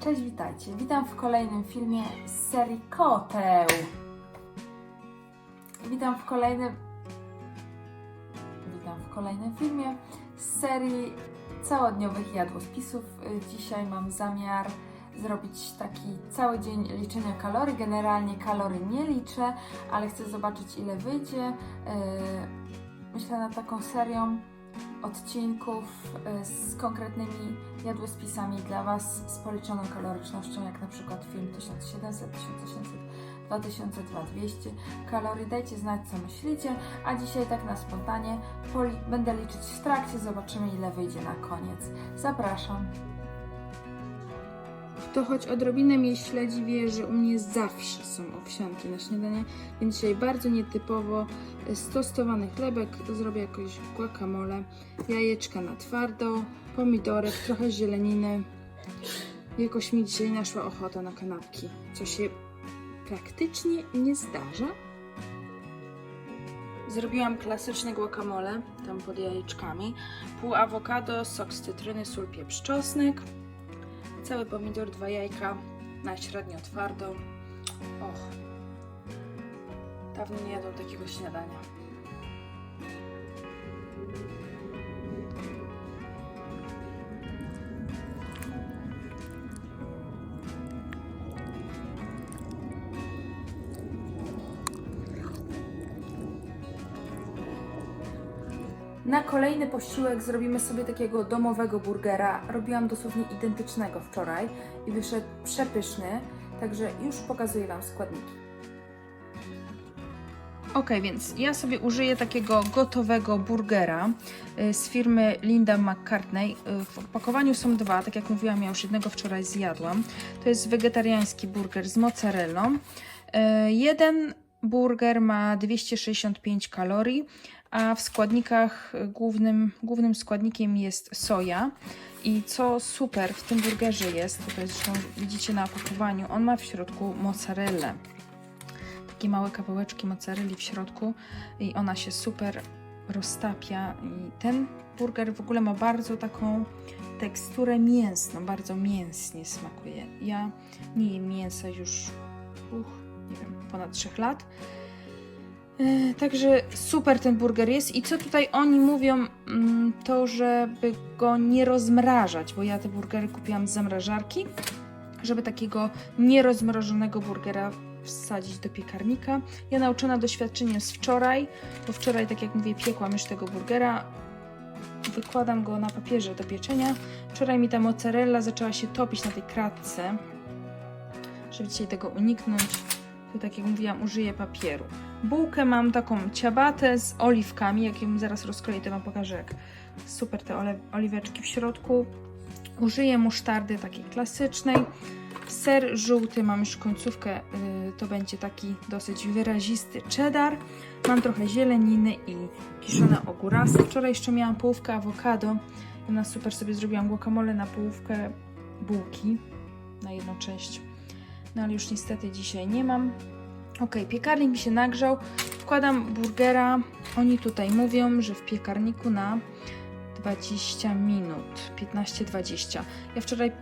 Cześć, witajcie. Witam w kolejnym filmie z serii Koteł. Witam w kolejnym. Witam w kolejnym filmie z serii całodniowych jadłospisów. Dzisiaj mam zamiar zrobić taki cały dzień liczenia kalorii. Generalnie kalorii nie liczę, ale chcę zobaczyć ile wyjdzie. Y, Myślę nad taką serią odcinków y, z konkretnymi jadłospisami dla Was z policzoną kalorycznością, jak na przykład film 1700, 1800, 2000, 2200 kalorii. Dajcie znać, co myślicie, a dzisiaj tak na spontanie będę liczyć w trakcie, zobaczymy ile wyjdzie na koniec. Zapraszam. Kto choć odrobinę mnie śledzi, wie, że u mnie zawsze są owsianki na śniadanie, więc dzisiaj bardzo nietypowo z tostowanych chlebek zrobię jakąś guacamole, jajeczka na twardo, pomidorek, trochę zieleniny. Jakoś mi dzisiaj naszła ochota na kanapki, co się praktycznie nie zdarza. Zrobiłam klasyczne guacamole, tam pod jajeczkami. Pół awokado, sok z cytryny, sól, pieprz, czosnek. Cały pomidor, dwa jajka na średnio twardą. Och, dawno nie jadłam takiego śniadania. Na kolejny posiłek zrobimy sobie takiego domowego burgera. Robiłam dosłownie identycznego wczoraj i wyszedł przepyszny, także już pokazuję Wam składniki. Ok, więc ja sobie użyję takiego gotowego burgera y, z firmy Linda McCartney. Y, W opakowaniu są dwa, tak jak mówiłam, ja już jednego wczoraj zjadłam. To jest wegetariański burger z mozzarellą. Y, Jeden burger ma 265 kalorii, a w składnikach głównym, głównym składnikiem jest soja. I co super w tym burgerze jest, jest zresztą widzicie na opakowaniu, on ma w środku mozzarellę takie małe kawałeczki mozzarelli w środku i ona się super roztapia i ten burger w ogóle ma bardzo taką teksturę mięsną, bardzo mięsnie smakuje. Ja nie jem mięsa już uch, nie wiem, ponad 3 lat. E, Także super ten burger jest i co tutaj oni mówią, mm, to żeby go nie rozmrażać, bo ja te burgery kupiłam z zamrażarki, żeby takiego nierozmrożonego burgera wsadzić do piekarnika. Ja nauczona doświadczeniem z wczoraj, bo wczoraj, tak jak mówię, piekłam już tego burgera. Wykładam go na papierze do pieczenia. Wczoraj mi ta mozzarella zaczęła się topić na tej kratce. Żeby dzisiaj tego uniknąć, to tak jak mówiłam, użyję papieru. Bułkę mam taką ciabatę z oliwkami. Jak ją zaraz rozkroję, to Wam pokażę, jak super te oliweczki w środku. Użyję musztardy takiej klasycznej. Ser żółty, mam już końcówkę, y, to będzie taki dosyć wyrazisty cheddar. Mam trochę zieleniny i kiszone ogórasy. Wczoraj jeszcze miałam połówkę awokado. Na super sobie zrobiłam guacamole na połówkę bułki, na jedną część. No ale już niestety dzisiaj nie mam. Ok, piekarnik mi się nagrzał. Wkładam burgera. Oni tutaj mówią, że w piekarniku na 20 minut, 15-20. Ja wczoraj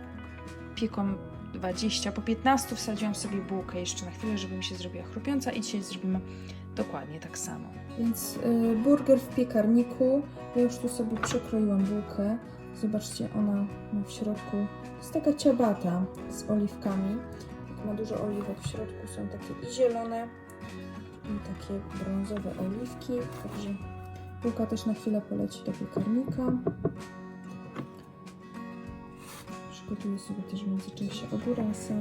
piekłam 20, po 15 wsadziłam sobie bułkę jeszcze na chwilę, żeby mi się zrobiła chrupiąca i dzisiaj zrobimy dokładnie tak samo. Więc y, burger w piekarniku. Ja już tu sobie przekroiłam bułkę. Zobaczcie, ona ma w środku. jest taka ciabata z oliwkami. Ma dużo oliwek w środku, są takie i zielone i takie brązowe oliwki. Także bułka też na chwilę poleci do piekarnika. Przygotuję sobie też w międzyczasie ogórasa.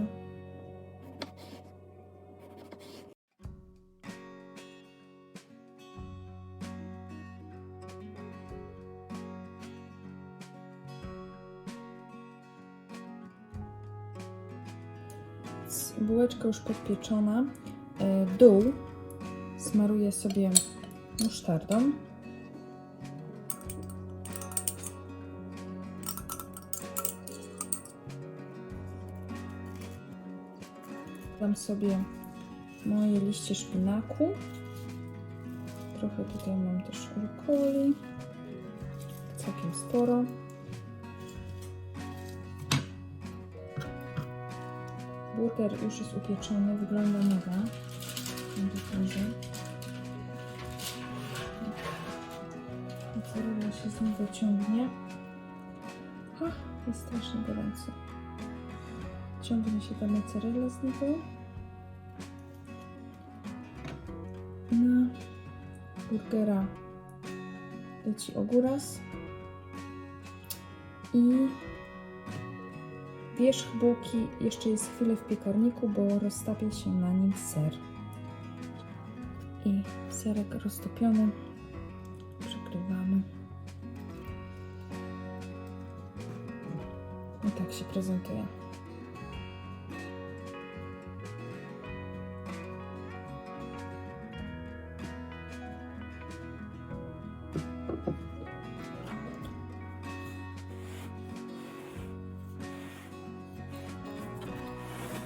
Więc Bułeczka już podpieczona. E, Dół smaruję sobie musztardą. Dam sobie moje liście szpinaku. Trochę tutaj mam też rukoli. Całkiem sporo. Burger już jest upieczony, wygląda mega. Pokażę. Mozzarella się z niego ciągnie. Ha, jest strasznie gorąco. Ciągnie się ta mozzarella z niego. Na burgera leci ogóras i wierzch bułki jeszcze jest chwilę w piekarniku, bo roztapia się na nim ser. I serek roztopiony przykrywamy. I tak się prezentuje.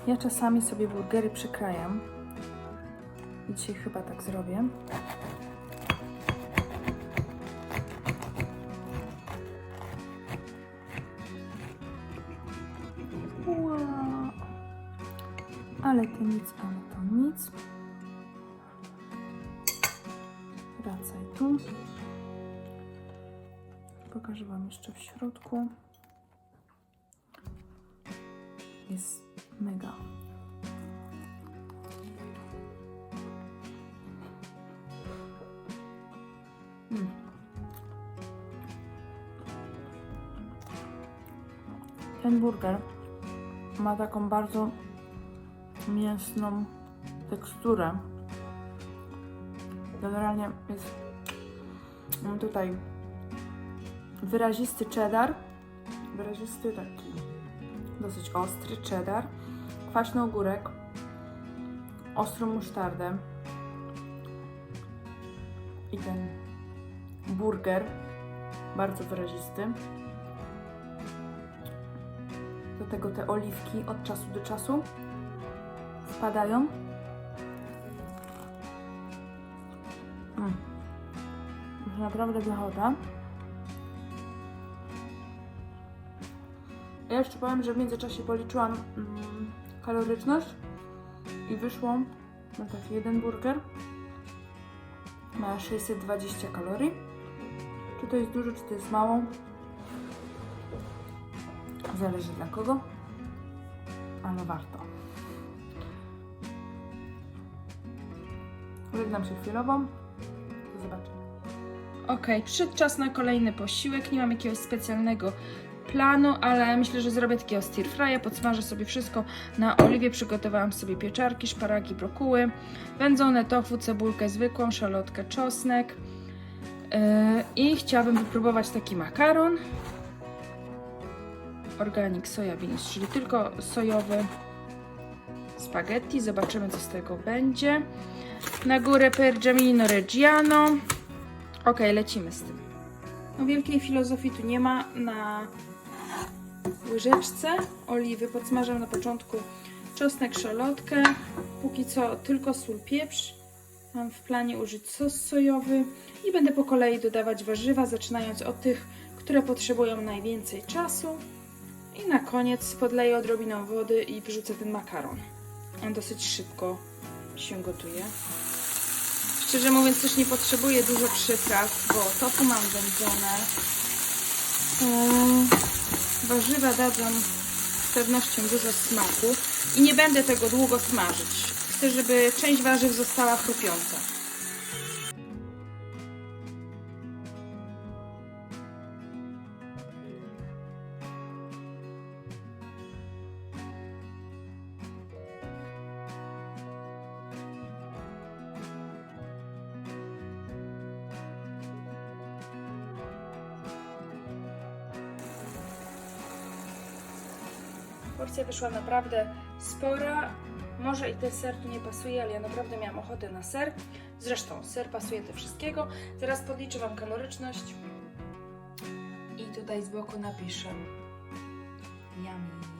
Ja czasami sobie burgery przykrajam. I dzisiaj chyba tak zrobię. Ła. Ale to nic, ale to nic. Wracaj tu. Pokażę Wam jeszcze w środku. Jest mega. Mm. Ten burger ma taką bardzo mięsną teksturę. Generalnie jest mam tutaj wyrazisty cheddar, wyrazisty taki dosyć ostry cheddar, kwaśny ogórek, ostrą musztardę i ten burger bardzo wyrazisty. Do tego te oliwki od czasu do czasu wpadają. Mm. Naprawdę wychoda. Ja jeszcze powiem, że w międzyczasie policzyłam mm, kaloryczność i wyszło na taki jeden burger. Ma 620 kalorii. Czy to jest dużo, czy to jest mało? Zależy dla kogo, ale warto. Żegnam się chwilowo. Do zobaczenia. Ok, przyszedł czas na kolejny posiłek. Nie mam jakiegoś specjalnego planu, ale myślę, że zrobię takiego stir fry'a, podsmażę sobie wszystko na oliwie, przygotowałam sobie pieczarki, szparagi, brokuły, wędzone tofu, cebulkę zwykłą, szalotkę, czosnek yy, i chciałabym wypróbować taki makaron. Organic soja beans, czyli tylko sojowy spaghetti, zobaczymy co z tego będzie. Na górę Pergamino Reggiano. Ok, lecimy z tym. No wielkiej filozofii tu nie ma. Na łyżeczce oliwy podsmażam na początku czosnek, szalotkę. Póki co tylko sól, pieprz. Mam w planie użyć sos sojowy i będę po kolei dodawać warzywa, zaczynając od tych, które potrzebują najwięcej czasu. I na koniec podleję odrobiną wody i wrzucę ten makaron. On dosyć szybko się gotuje. Szczerze mówiąc też nie potrzebuję dużo przypraw, bo tofu mam wędzone. Warzywa dadzą z pewnością dużo smaku i nie będę tego długo smażyć. Chcę, żeby część warzyw została chrupiąca. Porcja wyszła naprawdę spora. Może i ten ser tu nie pasuje, ale ja naprawdę miałam ochotę na ser. Zresztą ser pasuje do wszystkiego. Zaraz podliczę Wam kaloryczność. I tutaj z boku napiszę yummy.